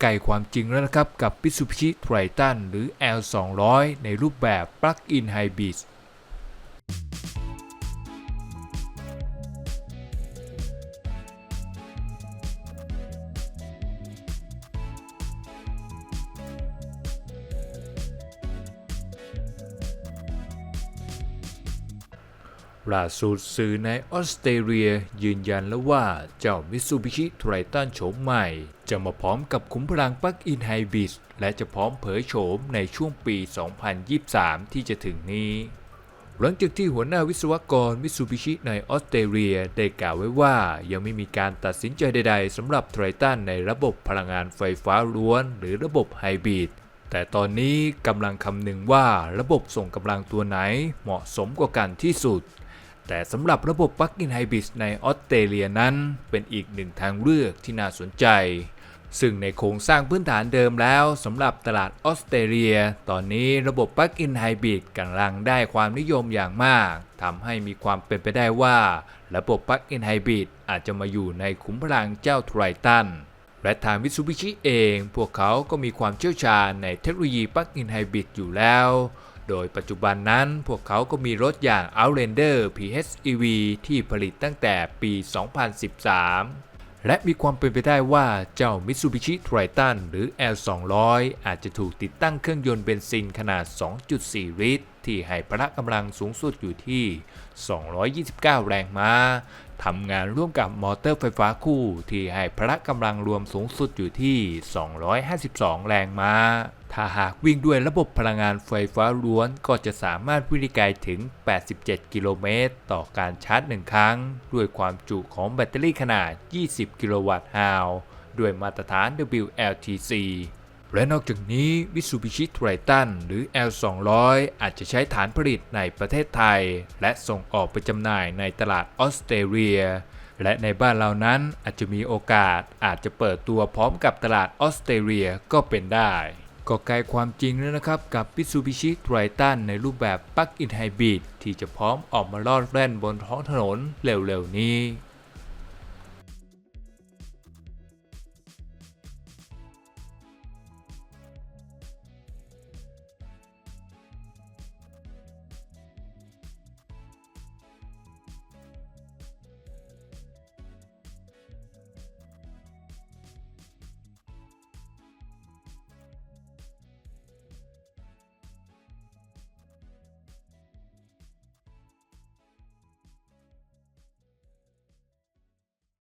ใกล้ความจริงแล้วนะครับ กับ Mitsubishi Triton หรือ L200 ในรูปแบบ Plug-in Hybrid ล่าสุดสื่อในออสเตรเลียยืนยันแล้วว่าเจ้า Mitsubishi Triton โฉมใหม่ จะมาพร้อมกับขุมพลังปลั๊กอินไฮบริดและจะพร้อมเผยโฉมในช่วงปี 2023 ที่จะถึงนี้ หลังจากที่หัวหน้าวิศวกร Mitsubishi ในออสเตรเลียได้กล่าวไว้ว่ายังไม่มีการตัดสินใจใดๆสำหรับ Triton ในระบบพลังงานไฟฟ้าล้วน หรือระบบไฮบริดแต่ตอนนี้กำลังคำนึงว่าระบบส่งกำลังตัวไหนเหมาะสมกว่ากันที่สุด แต่สำหรับระบบปลั๊กอินไฮบริดในออสเตรเลียนั้น เป็นอีกหนึ่งทางเลือกที่น่าสนใจ ซึ่งในโครงสร้างพื้นฐานเดิมแล้วสำหรับตลาดออสเตรเลีย ตอนนี้ระบบปลั๊กอินไฮบริดกำลังได้ความนิยมอย่างมากทำให้มีความเป็นไปได้ว่า ระบบปลั๊กอินไฮบริดอาจจะมาอยู่ในขุมพลังเจ้าไทรตันและทาง Mitsubishi เอง พวกเขาก็มีความเชี่ยวชาญในเทคโนโลยีปลั๊กอินไฮบริดอยู่แล้ว โดยปัจจุบันนั้นพวกเขาก็มีรถอย่าง Outlander PHEV ที่ผลิตตั้งแต่ปี 2013และมีความเป็นไปได้ว่าเจ้า Mitsubishi Triton หรือ L200 อาจจะถูกติดตั้งเครื่องยนต์เบนซินขนาด 2.4 ลิตร ที่ให้พละกำลังสูงสุดอยู่ที่ 229 แรงม้า ทำงานร่วมกับมอเตอร์ไฟฟ้าคู่ที่ให้พละกำลังรวมสูงสุดอยู่ที่ 252 แรงม้า ถ้าหากวิ่งด้วยระบบพลังงานไฟฟ้าล้วนก็จะสามารถวิ่งได้ไกลถึง 87 กิโลเมตร ต่อการชาร์จ 1 ครั้ง ด้วยความจุของแบตเตอรี่ขนาด 20 กิโลวัตต์ฮาวด้วยมาตรฐาน WLTC และนอกจากนี้ Mitsubishi Triton หรือ L200 อาจจะใช้ฐานผลิตในประเทศไทย และส่งออกไปจำหน่ายในตลาดออสเตรเลีย และในบ้านเรานั้นอาจจะมีโอกาสอาจจะเปิดตัวพร้อมกับตลาดออสเตรเลียก็เป็นได้ ก็ใกล้ความจริงแล้วนะครับกับ Mitsubishi Triton ในรูปแบบ Plug-in Hybrid ที่จะพร้อมออกมาลอดแล่นบนท้องถนนเร็วๆนี้